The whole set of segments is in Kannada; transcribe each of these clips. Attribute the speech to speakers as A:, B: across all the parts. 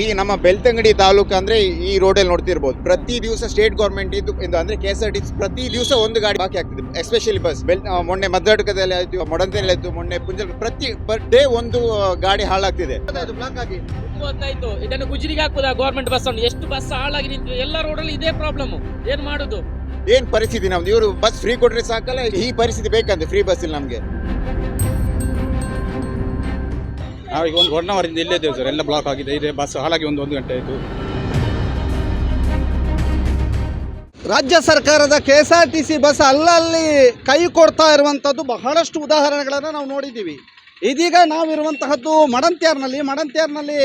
A: ಈ ನಮ್ಮ ಬೆಳ್ತಂಗಡಿ ತಾಲೂಕು ಅಂದ್ರೆ ಈ ರೋಡಲ್ಲಿ ನೋಡ್ತಿರ್ಬೋದು. ಪ್ರತಿ ದಿವಸ ಸ್ಟೇಟ್ ಗೌರ್ಮೆಂಟ್ ಇದು ಇದು ಅಂದ್ರೆ ಕೆ ಎಸ್ ಆರ್ ಟಿ ಪ್ರತಿ ದಿವಸ ಒಂದು ಗಾಡಿ ಬಾಕಿ ಆಗ್ತಿದೆ. ಎಸ್ಪೆಷಲಿ ಬಸ್ ಬೆಲ್ ಮೊನ್ನೆ ಮದ್ದಡ್ಕದಲ್ಲಿ ಆಯ್ತು ಮೊಡಂತೇನಲ್ಲಿ ಆಯ್ತು ಮೊನ್ನೆ ಪುಂಜಲ್ ಪ್ರತಿ ಪರ್ ಡೇ ಒಂದು ಗಾಡಿ ಹಾಳಾಗ್ತಿದೆ. ಬ್ಲಾಕ್ ಆಗಿ.
B: ಗೊತ್ತಾಯ್ತು ಇದನ್ನು ಗುಜರಿಗೆ ಹಾಕುದಾ ಗೌರ್ಮೆಂಟ್ ಬಸ್ ಅನ್ನು? ಎಷ್ಟು ಬಸ್ ಹಾಳಾಗಿ ನಿಂತು ಎಲ್ಲ ರೋಡಲ್ಲಿ ಇದೇ ಪ್ರಾಬ್ಲಮ್ ಏನ್ ಮಾಡುದು?
A: ಏನ್ ಪರಿಸ್ಥಿತಿ ನಮ್ದು? ಇವರು ಬಸ್ ಫ್ರೀ ಕೊಟ್ರೆ ಸಾಕಲ್ಲ ಈ ಪರಿಸ್ಥಿತಿ ಬೇಕಂತೆ ಫ್ರೀ ಬಸ್ ಇಲ್ಲಿ ನಮ್ಗೆ.
C: ನಾವೀಗ ಒಂದು ಒನ್ ಅವರಿಂದ ಇಲ್ಲೇ ಇದ್ದೇವೆ ಸರ್ ಎಲ್ಲ ಬ್ಲಾಕ್ ಆಗಿದೆ. ಇದೆ ಬಸ್ ಹಾಳಾಗಿ ಒಂದು ಒಂದು ಗಂಟೆ ಆಯಿತು.
D: ರಾಜ್ಯ ಸರ್ಕಾರದ K S R T C bus ಅಲ್ಲಲ್ಲಿ ಕೈ ಕೊಡ್ತಾ ಇರುವಂಥದ್ದು ಬಹಳಷ್ಟು ಉದಾಹರಣೆಗಳನ್ನು ನಾವು ನೋಡಿದ್ದೀವಿ. ಇದೀಗ ನಾವಿರುವಂತಹದ್ದು ಮಡಂತ್ಯಾರ್ನಲ್ಲಿ. ಮಡಂತ್ಯಾರ್ನಲ್ಲಿ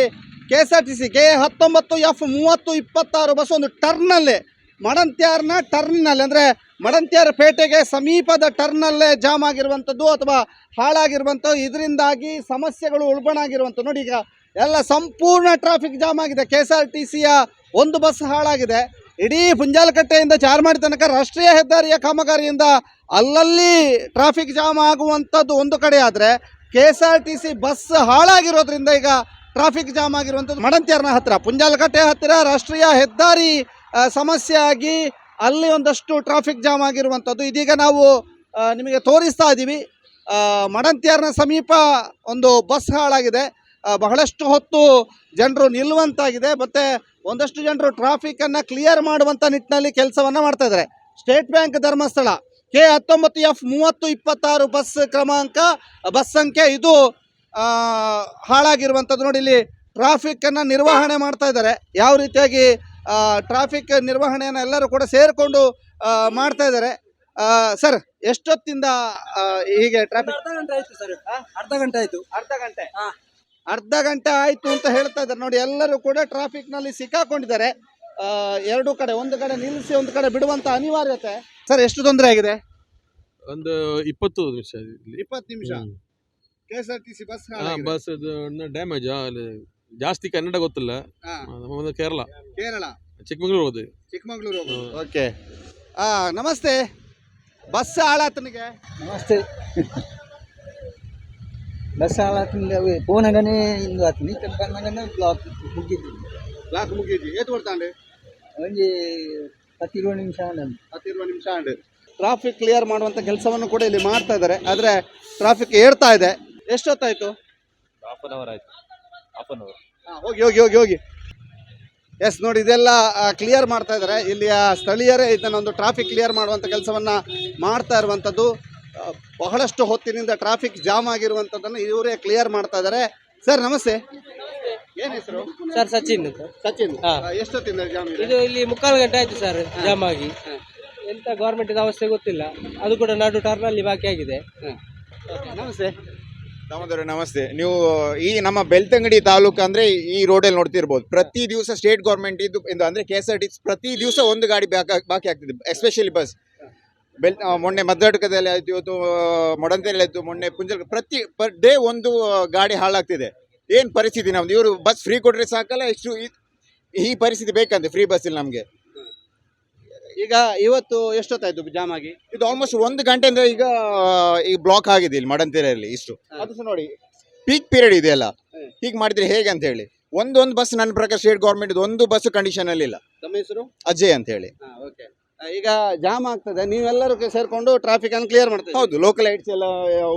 D: K S R T C K ಹತ್ತೊಂಬತ್ತು ಎಫ್ ಮೂವತ್ತು ಇಪ್ಪತ್ತಾರು ಬಸ್ ಒಂದು ಟರ್ನಲ್ಲೇ ಮಡಂತ್ಯಾರ್ನ ಟರ್ನಲ್ಲಿ ಅಂದರೆ ಮಡಂತ್ಯಾರ ಪೇಟೆಗೆ ಸಮೀಪದ ಟರ್ನಲ್ಲೇ ಜಾಮ್ ಆಗಿರುವಂಥದ್ದು ಅಥವಾ ಹಾಳಾಗಿರುವಂಥದ್ದು. ಇದರಿಂದಾಗಿ ಸಮಸ್ಯೆಗಳು ಉಳ್ಬಣಾಗಿರುವಂಥದ್ದು ನೋಡಿ ಈಗ ಎಲ್ಲ ಸಂಪೂರ್ಣ ಟ್ರಾಫಿಕ್ ಜಾಮ್ ಆಗಿದೆ. ಕೆ ಎಸ್ ಆರ್ ಟಿ ಸಿಯ ಒಂದು ಬಸ್ ಹಾಳಾಗಿದೆ. ಇಡೀ ಪುಂಜಾಲಕಟ್ಟೆಯಿಂದ ಚಾರ್ಮಾಡಿ ತನಕ ರಾಷ್ಟ್ರೀಯ ಹೆದ್ದಾರಿಯ ಕಾಮಗಾರಿಯಿಂದ ಅಲ್ಲಲ್ಲಿ ಟ್ರಾಫಿಕ್ ಜಾಮ್ ಆಗುವಂಥದ್ದು ಒಂದು ಕಡೆ ಆದರೆ K S R T C bus ಹಾಳಾಗಿರೋದ್ರಿಂದ ಈಗ ಟ್ರಾಫಿಕ್ ಜಾಮ್ ಆಗಿರುವಂಥದ್ದು ಮಡಂತ್ಯರ್ನ ಹತ್ತಿರ. ಪುಂಜಾಲಕಟ್ಟೆ ಹತ್ತಿರ ರಾಷ್ಟ್ರೀಯ ಹೆದ್ದಾರಿ ಸಮಸ್ಯೆ ಆಗಿ ಅಲ್ಲಿ ಒಂದಷ್ಟು ಟ್ರಾಫಿಕ್ ಜಾಮ್ ಆಗಿರುವಂಥದ್ದು. ಇದೀಗ ನಾವು ನಿಮಗೆ ತೋರಿಸ್ತಾ ಇದ್ದೀವಿ ಮಡಂತ್ಯಾರ್ನ ಸಮೀಪ ಒಂದು ಬಸ್ ಹಾಳಾಗಿದೆ. ಬಹಳಷ್ಟು ಹೊತ್ತು ಜನರು ನಿಲ್ಲುವಂತಾಗಿದೆ. ಮತ್ತು ಒಂದಷ್ಟು ಜನರು ಟ್ರಾಫಿಕ್ಕನ್ನು ಕ್ಲಿಯರ್ ಮಾಡುವಂಥ ನಿಟ್ಟಿನಲ್ಲಿ ಕೆಲಸವನ್ನು ಮಾಡ್ತಾ ಇದ್ದಾರೆ. ಸ್ಟೇಟ್ ಬ್ಯಾಂಕ್ ಧರ್ಮಸ್ಥಳ ಕೆ ಹತ್ತೊಂಬತ್ತು ಎಫ್ ಮೂವತ್ತು ಇಪ್ಪತ್ತಾರು ಬಸ್ ಕ್ರಮಾಂಕ, ಬಸ್ ಸಂಖ್ಯೆ ಇದು ಹಾಳಾಗಿರುವಂಥದ್ದು ನೋಡಿ. ಇಲ್ಲಿ ಟ್ರಾಫಿಕ್ಕನ್ನು ನಿರ್ವಹಣೆ ಮಾಡ್ತಾ ಇದ್ದಾರೆ. ಯಾವ ರೀತಿಯಾಗಿ ಟ್ರಾಫಿಕ್ ನಿರ್ವಹಣೆಯನ್ನು ಎಲ್ಲರೂ ಕೂಡ ಸೇರಿಕೊಂಡು ಮಾಡ್ತಾ ಇದ್ದಾರೆ. ಸರ್ ಎಷ್ಟೊತ್ತಿಂದ ಹೀಗೆ ಟ್ರಾಫಿಕ್
E: ಅರ್ಧ ಗಂಟೆ ಆಯ್ತು ಸರ್. ಅರ್ಧ ಗಂಟೆ ಆಯ್ತು.
D: ಅರ್ಧ ಗಂಟೆ?
E: ಹಾ.
D: ಅರ್ಧ ಗಂಟೆ ಆಯ್ತು ಅಂತ ಹೇಳ್ತಾ ಇದ್ದಾರೆ. ನೋಡಿ ಎಲ್ಲರೂ ಕೂಡ ಟ್ರಾಫಿಕ್ನಲ್ಲಿ ಸಿಕ್ಕಾಕೊಂಡಿದ್ದಾರೆ. ಎರಡು ಕಡೆ ಒಂದು ಕಡೆ ನಿಲ್ಲಿಸಿ ಒಂದು ಕಡೆ ಬಿಡುವಂತ ಅನಿವಾರ್ಯತೆ. ಸರ್ ಎಷ್ಟು ತೊಂದರೆ ಆಗಿದೆ?
F: ಒಂದು ಇಪ್ಪತ್ತು ನಿಮಿಷ ಇಲ್ಲಿ
D: ಇಪ್ಪತ್ತು ನಿಮಿಷ. K S R T C bus
F: ಹಾ ಬಸ್ ಡ್ಯಾಮೇಜ್ ಜಾಸ್ತಿ ಕನ್ನಡ ಗೊತ್ತಿಲ್ಲ. ಕೇರಳ.
D: ಕೇರಳ.
F: ಚಿಕ್ಕಮಗಳೂರು ಹೋದ್ವಿ.
D: ಚಿಕ್ಕಮಗಳೂರು ಓಕೆ. ಆ ನಮಸ್ತೆ. ಬಸ್ ಹಾಳಾತನಿಗೆ?
E: ನಮಸ್ತೆ. ಬಸ್ ಹಾಳಾತನಿಗೆ ಫೋನ್ ಹಂಗನೇ ಇಂದು ಆತನಿ. ಬಂದಂಗನೇ ಬ್ಲಾಕ್ ಮುಗಿದ್ವಿ
D: ಬ್ಲಾಕ್ ಮುಗಿದ್ವಿ ಏತ್ ಕೊಡ್ತಾಂಡೆ
E: ಒಂದು ಹತ್ತಿರುವ ನಿಮಿಷ ಆಂಡ್
D: ಹತ್ತಿರುವ ನಿಮಿಷ ಆಂಡ್. ಟ್ರಾಫಿಕ್ ಕ್ಲಿಯರ್ ಮಾಡುವಂಥ ಕೆಲಸವನ್ನು ಕೂಡ ಇಲ್ಲಿ ಮಾಡ್ತಾ ಇದ್ದಾರೆ ಆದರೆ ಟ್ರಾಫಿಕ್ ಏರ್ತಾ ಇದೆ. ಎಷ್ಟೊತ್ತಾಯಿತು?
C: ಹಾಫ್ ಆನ್ ಅವರ್ ಆಯಿತು. ಹಾಫ್ ಅನ್ ಅವರ್
D: ಹೋಗಿ ಹೋಗಿ ಹೋಗಿ ಹೋಗಿ. ಎಸ್ ನೋಡಿ ಇದೆಲ್ಲ ಕ್ಲಿಯರ್ ಮಾಡ್ತಾ ಇದ್ದಾರೆ. ಇಲ್ಲಿಯ ಸ್ಥಳೀಯರೇ ಇದನ್ನೊಂದು ಟ್ರಾಫಿಕ್ ಕ್ಲಿಯರ್ ಮಾಡುವಂಥ ಕೆಲಸವನ್ನ ಮಾಡ್ತಾ ಇರುವಂಥದ್ದು ಬಹಳಷ್ಟು ಹೊತ್ತಿನಿಂದ ಟ್ರಾಫಿಕ್ ಜಾಮ್ ಆಗಿರುವಂಥದ್ದನ್ನು ಇವರೇ ಕ್ಲಿಯರ್ ಮಾಡ್ತಾ ಇದ್ದಾರೆ. ಸರ್ ನಮಸ್ತೆ. ಏನ್ ಹೆಸರು?
B: ಸರ್ ಸಚಿನ್
D: ಸಚಿನ್.
B: ಹಾ.
D: ಎಷ್ಟೊತ್ತಿಂದ ಜಾಮ್ ಇದೆ?
B: ಇದು ಇಲ್ಲಿ ಮುಕ್ಕಾಲು ಗಂಟೆ ಆಯ್ತು ಸರ್ ಜಾಮ್ ಆಗಿ. ಎಂತ ಗೌರ್ಮೆಂಟ್ ಅವಸ್ಥೆ ಗೊತ್ತಿಲ್ಲ. ಅದು ಕೂಡ ನಡು ಟರ್ನಲ್ಲಿ ಬಾಕಿ ಆಗಿದೆ.
D: ನಮಸ್ತೆ.
A: ಸಹೋದರ ನಮಸ್ತೆ. ನೀವು ಈ ನಮ್ಮ ಬೆಳ್ತಂಗಡಿ ತಾಲೂಕು ಅಂದ್ರೆ ಈ ರೋಡಲ್ಲಿ ನೋಡ್ತಿರ್ಬೋದು. ಪ್ರತಿ ದಿವಸ ಸ್ಟೇಟ್ ಗೌರ್ಮೆಂಟ್ ಇದು ಅಂದ್ರೆ ಕೆ ಎಸ್ ಆರ್ ಟಿ ಪ್ರತಿ ದಿವಸ ಒಂದು ಗಾಡಿ ಬಾಕ- ಆಗ್ತಿದೆ ಎಸ್ಪೆಷಲಿ ಬಸ್ ಬೆಲ್ ಮೊನ್ನೆ ಮದ್ದಡ್ಕದಲ್ಲಿ ಆಯ್ತು, ಇವತ್ತು ಮೊಡಂತೆಯಲ್ಲಿ ಆಯ್ತು, ಮೊನ್ನೆ ಪುಂಜಲ್, ಪ್ರತಿ ಪರ್ ಡೇ ಒಂದು ಗಾಡಿ ಹಾಳಾಗ್ತಿದೆ. ಏನ್ ಪರಿಸ್ಥಿತಿ ನಮ್ದು? ಇವರು ಬಸ್ ಫ್ರೀ ಕೊಟ್ರೆ ಸಾಕಲ್ಲ, ಇಷ್ಟು ಈ- ಈ ಪರಿಸ್ಥಿತಿ ಬೇಕಂತೆ ಫ್ರೀ ಬಸ್ ಇಲ್ಲ ನಮಗೆ.
D: ಈಗ ಇವತ್ತು ಎಷ್ಟೊತ್ತಾಯ್ತು ಜಾಮ್ ಆಗಿ?
A: ಇದು ಆಲ್ಮೋಸ್ಟ್ ಒಂದು ಗಂಟೆಯಿಂದ ಈಗ ಈಗ ಬ್ಲಾಕ್ ಆಗಿದೆ ಇಲ್ಲಿ ಮಡಂತೆರೆಯಲ್ಲಿ ಇಷ್ಟು. ಅದು ಸಹ ನೋಡಿ ಪೀಕ್ ಪೀರಿಯಡ್ ಇದೆಯಲ್ಲ?
D: ಅಲ್ಲ
A: ಹೀಗೆ ಮಾಡಿದ್ರೆ ಹೇಗೆ ಅಂತ ಹೇಳಿ. ಒಂದೊಂದು ಬಸ್ ನನ್ನ ಪ್ರಕಾರ ಸ್ಟೇಟ್ ಗೌರ್ಮೆಂಟ್ ಒಂದು ಬಸ್ ಕಂಡೀಷನ್ ಅಲ್ಲಿ ಇಲ್ಲ.
D: ತಮ್ಮ ಹೆಸರು?
A: ಅಜಯ್ ಅಂತ ಹೇಳಿ.
D: ಓಕೆ ಈಗ ಜಾಮ್ ಆಗ್ತದೆ ನೀವೆಲ್ಲರೂ ಸೇರ್ಕೊಂಡು ಟ್ರಾಫಿಕ್ ಅನ್ನು ಕ್ಲಿಯರ್ ಮಾಡ್ತೀವಿ
A: ಹೌದು ಲೋಕಲ್ ಐಟ್ಸ್ ಎಲ್ಲ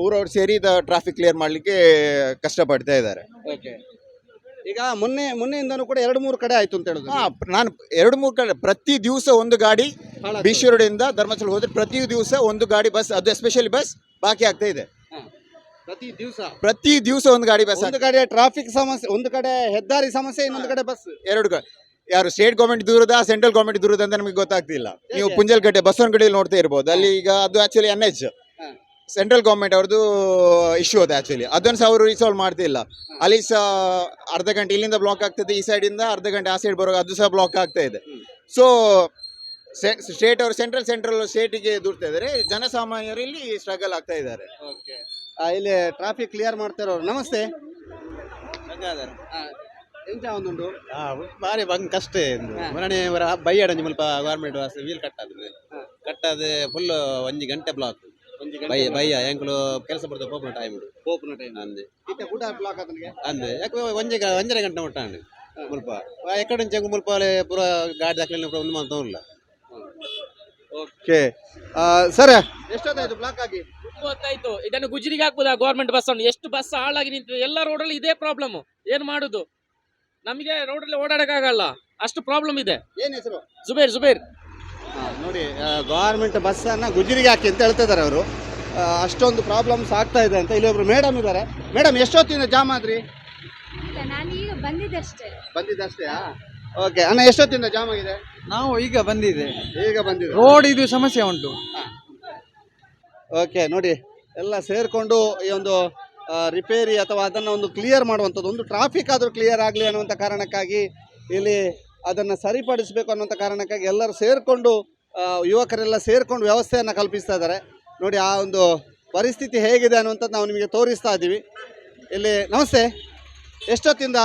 A: ಊರವ್ರು ಸೇರಿ ಟ್ರಾಫಿಕ್ ಕ್ಲಿಯರ್ ಮಾಡ್ಲಿಕ್ಕೆ ಕಷ್ಟಪಡ್ತಾ ಇದ್ದಾರೆ.
D: ಓಕೆ ಈಗ ಮೊನ್ನೆ ಮೊನ್ನೆಯಿಂದನೂ ಕೂಡ ಎರಡು ಮೂರು ಕಡೆ ಆಯ್ತು ಅಂತ ಹೇಳಿದ್ರು.
A: ಹಾ ನಾನು ಎರಡು ಮೂರು ಕಡೆ ಪ್ರತಿ ದಿವಸ ಒಂದು ಗಾಡಿ
D: ಹಾಳಾಗ್ತದೆ.
A: ಧರ್ಮಸ್ಥಳ ಹೋದ್ರೆ ಪ್ರತಿ ದಿವಸ ಒಂದು ಗಾಡಿ ಬಸ್ ಅದು ಎಸ್ಪೆಷಲಿ ಬಸ್ ಬಾಕಿ ಆಗ್ತಾ ಇದೆ.
D: ಪ್ರತಿ ದಿವಸ?
A: ಪ್ರತಿ ದಿವಸ ಒಂದು ಗಾಡಿ ಬಸ್
D: ಒಂದು ಕಡೆ ಟ್ರಾಫಿಕ್ ಸಮಸ್ಯೆ ಒಂದು ಕಡೆ ಹೆದ್ದಾರಿ ಸಮಸ್ಯೆ ಇನ್ನೊಂದು ಕಡೆ ಬಸ್.
A: ಎರಡು ಗ- ಯಾರು ಸ್ಟೇಟ್ ಗೌರ್ಮೆಂಟ್ ದೂರದ ಸೆಂಟ್ರಲ್ ಗೌರ್ಮೆಂಟ್ ದೂರದ ಅಂತ ನಮಗೆ ಗೊತ್ತಾಗ್ತಿಲ್ಲ. ನೀವು? ಪುಂಜಲ್ಗಟ್ಟೆ ಬಸವನಗಡಿಯಲ್ಲಿ ನೋಡ್ತಾ ಇರ್ಬೋದು. ಅಲ್ಲಿ ಈಗ ಅದು actually N H. Central government ಅವ್ರದ್ದು ಇಶ್ಯೂ ಅದು ಆಕ್ಚುಲಿ ಅದನ್ನು ಸಹ ಅವರು ರಿಸಾಲ್ವ್ ಮಾಡ್ತಿಲ್ಲ. ಅಲ್ಲಿ ಸಹ ಅರ್ಧ ಗಂಟೆ ಇಲ್ಲಿಂದ ಬ್ಲಾಕ್ ಆಗ್ತದೆ ಈ ಸೈಡಿಂದ ಇಂದ ಅರ್ಧ ಗಂಟೆ ಆ ಸೈಡ್ ಬರುವಾಗ ಅದು ಸಹ ಬ್ಲಾಕ್ ಆಗ್ತಾ ಇದೆ. ಸೊ ಸ್ಟೇಟ್ ಅವರು ಸೆಂಟ್ರಲ್ ಸೆಂಟ್ರಲ್ ಸ್ಟೇಟಿಗೆ ದೂರ್ತಾ ಇದ್ದಾರೆ ಜನಸಾಮಾನ್ಯರು ಇಲ್ಲಿ ಸ್ಟ್ರಗಲ್ ಆಗ್ತಾ ಇದ್ದಾರೆ.
D: ಓಕೆ ಇಲ್ಲಿ ಟ್ರಾಫಿಕ್ ಕ್ಲಿಯರ್ ಮಾಡ್ತಿರೋರು ನಮಸ್ತೆ. ಭಾರಿ
G: ಬಾರಿ ಬಂಗ್ ಕಷ್ಟ. ಮರಣೆ ಬೈಯಡ ಮುಲ್ಪ ಗೌರ್ಮೆಂಟ್ ವೀಲ್ ಕಟ್ಟಾದ್ರೆ
D: ಕಟ್ಟಾದ್ರೆ
G: ಕಟ್ಟದು ಫುಲ್ ಒಂದು ಗಂಟೆ ಬ್ಲಾಕ್ ಬಯ್ಯ ಬಯ್ಯ ಎಂಕ್ಲು ಕೆಲಸ ಬರ್ತದೆ ಪೋಪುನ ಟೈಮ್
D: ಪೋಪುನ ಟೈಮ್
G: ಅಂದೆ
D: ಕೂಡ ಬ್ಲಾಕ್ ಆತನಿಗೆ?
G: ಅಂದೆ ಯಾಕೆ ಒಂಜಿ ಒಂಜರ ಗಂಟೆ ಮುಟ್ಟಾಂಡು ಮುಲ್ಪ. ಎಕಡೆ ಚೆಂಗು ಮುಲ್ಪ ಪೂರ ಗಾಡಿ ದಾಖಲೆ ಒಂದು ಮಾತು ಇಲ್ಲ
D: ಓಕೆ. ಸರ್. ಎಷ್ಟೊತ್ತಾಯ್ತು ಬ್ಲಾಕ್ ಆಗಿ?
H: ಗೊತ್ತಾಯ್ತು ಇದನ್ನು ಗುಜರಿಗೆ ಹಾಕ್ಬೋದಾ? ಗೌರ್ಮೆಂಟ್ ಬಸ್ ಅನ್ನು. ಎಷ್ಟು ಬಸ್ ಹಾಳಾಗಿ ನಿಂತಿದೆ? ಎಲ್ಲ ಅಲ್ಲಿ ಇದೇ ಪ್ರಾಬ್ಲಮ್ ಏನ್ ಮಾಡುದು? ನಮಗೆ ರೋಡಲ್ಲಿ ಓಡಾಡಕ್ಕಾಗಲ್ಲ. ಅಷ್ಟು ಪ್ರಾಬ್ಲಮ್ ಇದೆ.
D: ಏನ್ ಹೆಸರು?
H: ಜುಬೇರ್ ಜುಬೇರ್.
D: ನೋಡಿ ಗೌರ್ಮೆಂಟ್ ಬಸ್ಸನ್ನು ಗುಜರಿಗೆ ಹಾಕಿ ಅಂತ ಹೇಳ್ತಿದ್ದಾರೆ ಅವರು. ಅಷ್ಟೊಂದು ಪ್ರಾಬ್ಲಮ್ಸ್ ಆಗ್ತಾ ಇದೆ ಅಂತ ಇಲ್ಲಿ ಒಬ್ರು ಮೇಡಮ್ ಇದ್ದಾರೆ. ಮೇಡಮ್ ಎಷ್ಟೊತ್ತಿಂದ ಜಾಮ್ ಆದ್ರಿ?
I: ಇಲ್ಲ ನಾನು ಈಗ ಬಂದಿದ್ದಷ್ಟೇ.
D: ಬಂದಿದ್ದಷ್ಟೇ ಓಕೆ ಅಣ್ಣ ಎಷ್ಟೊತ್ತಿಂದ ಜಾಮ್ ಆಗಿದೆ?
E: ನಾವು ಈಗ ಬಂದಿದೆ.
D: ಈಗ ಬಂದಿದೆ.
E: ರೋಡ್ ಇದು ಸಮಸ್ಯೆ ಉಂಟು.
D: ಓಕೆ ನೋಡಿ ಎಲ್ಲ ಸೇರಿಕೊಂಡು ಈ ಒಂದು ರಿಪೇರಿ ಅಥವಾ ಅದನ್ನು ಒಂದು ಕ್ಲಿಯರ್ ಮಾಡುವಂಥದ್ದು ಒಂದು ಟ್ರಾಫಿಕ್ ಆದರೂ ಕ್ಲಿಯರ್ ಆಗಲಿ ಅನ್ನುವಂಥ ಕಾರಣಕ್ಕಾಗಿ ಇಲ್ಲಿ ಅದನ್ನು ಸರಿಪಡಿಸಬೇಕು ಅನ್ನೋಂಥ ಕಾರಣಕ್ಕಾಗಿ ಎಲ್ಲರೂ ಸೇರಿಕೊಂಡು ಯುವಕರೆಲ್ಲ ಸೇರಿಕೊಂಡು ವ್ಯವಸ್ಥೆಯನ್ನು ಕಲ್ಪಿಸ್ತಾ ಇದ್ದಾರೆ. ನೋಡಿ ಆ ಒಂದು ಪರಿಸ್ಥಿತಿ ಹೇಗಿದೆ ಅನ್ನುವಂಥದ್ದು ನಾವು ನಿಮಗೆ ತೋರಿಸ್ತಾ ಇದ್ದೀವಿ. ಇಲ್ಲಿ ನಮಸ್ತೆ. ಎಷ್ಟೊತ್ತಿಂದ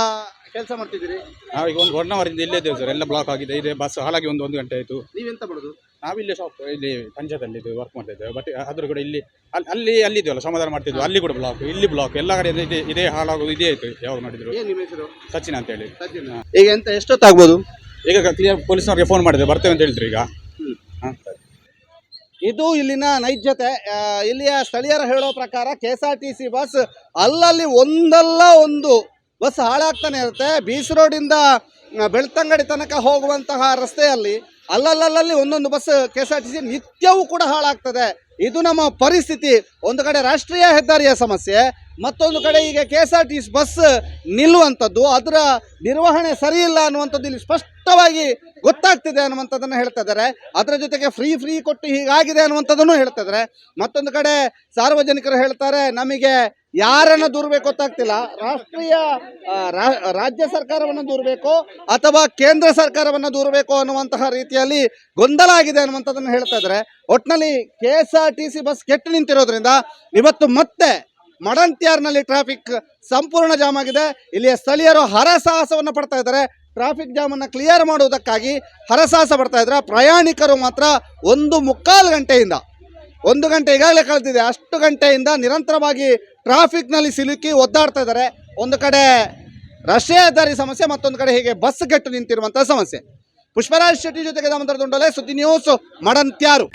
D: ಕೆಲಸ ಮಾಡ್ತಿದ್ದೀರಿ?
C: ನಾವೀಗ ಒಂದು ಒನ್ ಅವರಿಂದ ಇಲ್ಲೇ ಇದ್ದೇವೆ ಸರ್. ಎಲ್ಲ ಬ್ಲಾಕ್ ಆಗಿದೆ. ಇದೆ ಬಸ್ ಹಾಳಾಗಿ ಒಂದು ಒಂದು ಗಂಟೆ ಆಯಿತು.
D: ನೀವೆಂತ ಮಾಡೋದು?
C: ನಾವಿಲ್ಲಿ ಶಾಪ್ ಇಲ್ಲಿ ಪಂಚಾಯತಲ್ಲಿ ಇದು ವರ್ಕ್ ಮಾಡ್ತಿದ್ದೇವೆ. ಬಟ್ ಆದರೂ ಕೂಡ ಇಲ್ಲಿ ಅಲ್ಲಿ ಅಲ್ಲಿ ಅಲ್ಲಿದ್ದೆವಲ್ಲ ಸಮಾಧಾನ ಮಾಡ್ತಿದ್ವಿ. ಅಲ್ಲಿ ಕೂಡ ಬ್ಲಾಕ್ ಇಲ್ಲಿ ಬ್ಲಾಕ್ ಎಲ್ಲ ಕಡೆ ಇದೆ ಇದೇ ಹಾಳಾಗೋದು ಇದೇ ಆಯಿತು ಯಾವಾಗ ನೋಡಿದ್ರು
D: ನಿಮ್ಮ ಹೆಸರು?
C: ಸಚಿನ್ ಅಂತ ಹೇಳಿ.
D: ಈಗ ಎಂತ ಎಷ್ಟೊತ್ತಾಗ್ಬೋದು?
C: ಈಗ ಕ್ಲಿಯರ್ ಪೊಲೀಸ್ನವ್ರಿಗೆ ಫೋನ್ ಮಾಡಿದೆ ಬರ್ತೇವೆ ಅಂತ ಹೇಳಿದ್ರು ಈಗ. ಹಾಂ.
D: ಇದು ಇಲ್ಲಿನ ನೈಜತೆ ಇಲ್ಲಿಯ ಸ್ಥಳೀಯರು ಹೇಳೋ ಪ್ರಕಾರ K S R T C bus ಅಲ್ಲಲ್ಲಿ ಒಂದಲ್ಲ ಒಂದು ಬಸ್ ಹಾಳಾಗ್ತಾನೆ ಇರುತ್ತೆ. ಬೀಸ್ ರೋಡಿಂದ ಬೆಳ್ತಂಗಡಿ ತನಕ ಹೋಗುವಂತಹ ರಸ್ತೆಯಲ್ಲಿ ಅಲ್ಲಲ್ಲಲ್ಲಿ ಒಂದೊಂದು bus K S R T C ನಿತ್ಯವೂ ಕೂಡ ಹಾಳಾಗ್ತದೆ. ಇದು ನಮ್ಮ ಪರಿಸ್ಥಿತಿ. ಒಂದು ಕಡೆ ರಾಷ್ಟ್ರೀಯ ಹೆದ್ದಾರಿಯ ಸಮಸ್ಯೆ, ಮತ್ತೊಂದು ಕಡೆ ಈಗ K S R T C bus ನಿಲ್ಲುವಂಥದ್ದು. ಅದರ ನಿರ್ವಹಣೆ ಸರಿಯಿಲ್ಲ ಅನ್ನುವಂಥದ್ದು ಇಲ್ಲಿ ಸ್ಪಷ್ಟವಾಗಿ ಗೊತ್ತಾಗ್ತಿದೆ ಅನ್ನುವಂಥದ್ದನ್ನು ಹೇಳ್ತಾ ಇದ್ದಾರೆ. ಅದರ ಜೊತೆಗೆ ಫ್ರೀ ಫ್ರೀ ಕೊಟ್ಟು ಹೀಗಾಗಿದೆ ಅನ್ನುವಂಥದ್ದನ್ನು ಹೇಳ್ತಾ ಇದ್ದಾರೆ. ಮತ್ತೊಂದು ಕಡೆ ಸಾರ್ವಜನಿಕರು ಹೇಳ್ತಾರೆ, ನಮಗೆ ಯಾರನ್ನು ದೂರಬೇಕು ಗೊತ್ತಾಗ್ತಿಲ್ಲ. ರಾಷ್ಟ್ರೀಯ ರಾಜ್ಯ ಸರ್ಕಾರವನ್ನು ದೂರಬೇಕು ಅಥವಾ ಕೇಂದ್ರ ಸರ್ಕಾರವನ್ನು ದೂರಬೇಕು ಅನ್ನುವಂತಹ ರೀತಿಯಲ್ಲಿ ಗೊಂದಲ ಆಗಿದೆ ಅನ್ನುವಂಥದ್ದನ್ನು ಹೇಳ್ತಾ ಇದ್ದಾರೆ. ಒಟ್ಟಿನಲ್ಲಿ K S R T C bus ಕೆಟ್ಟು ನಿಂತಿರೋದ್ರಿಂದ ಇವತ್ತು ಮತ್ತೆ ಮಡಂತ್ಯಾರ್ನಲ್ಲಿ ಟ್ರಾಫಿಕ್ ಸಂಪೂರ್ಣ ಜಾಮ್ ಆಗಿದೆ. ಇಲ್ಲಿಯ ಸ್ಥಳೀಯರು ಹರಸಾಹಸವನ್ನು ಪಡ್ತಾ ಇದ್ದಾರೆ. ಟ್ರಾಫಿಕ್ ಜಾಮನ್ನು ಕ್ಲಿಯರ್ ಮಾಡುವುದಕ್ಕಾಗಿ ಹರಸಾಹಸ ಪಡ್ತಾ ಇದ್ದಾರೆ. ಪ್ರಯಾಣಿಕರು ಮಾತ್ರ ಒಂದು ಮುಕ್ಕಾಲು ಗಂಟೆಯಿಂದ ಒಂದು ಗಂಟೆ ಈಗಾಗಲೇ ಕಳೆದಿದೆ. ಅಷ್ಟು ಗಂಟೆಯಿಂದ ನಿರಂತರವಾಗಿ ಟ್ರಾಫಿಕ್ನಲ್ಲಿ ಸಿಲುಕಿ ಒದ್ದಾಡ್ತಾ ಇದ್ದಾರೆ. ಒಂದು ಕಡೆ ಹೆದ್ದಾರಿ ಸಮಸ್ಯೆ, ಮತ್ತೊಂದು ಕಡೆ ಹೀಗೆ ಬಸ್ ಗಟ್ಟು ನಿಂತಿರುವಂತಹ ಸಮಸ್ಯೆ. ಪುಷ್ಪರಾಜ್ ಶೆಟ್ಟಿ ಜೊತೆಗೆ ದಾಮೋದರ ದುಂಡಲೆ, ಸುದ್ದಿ ನ್ಯೂಸ್ ಮಡಂತ್ಯಾರು.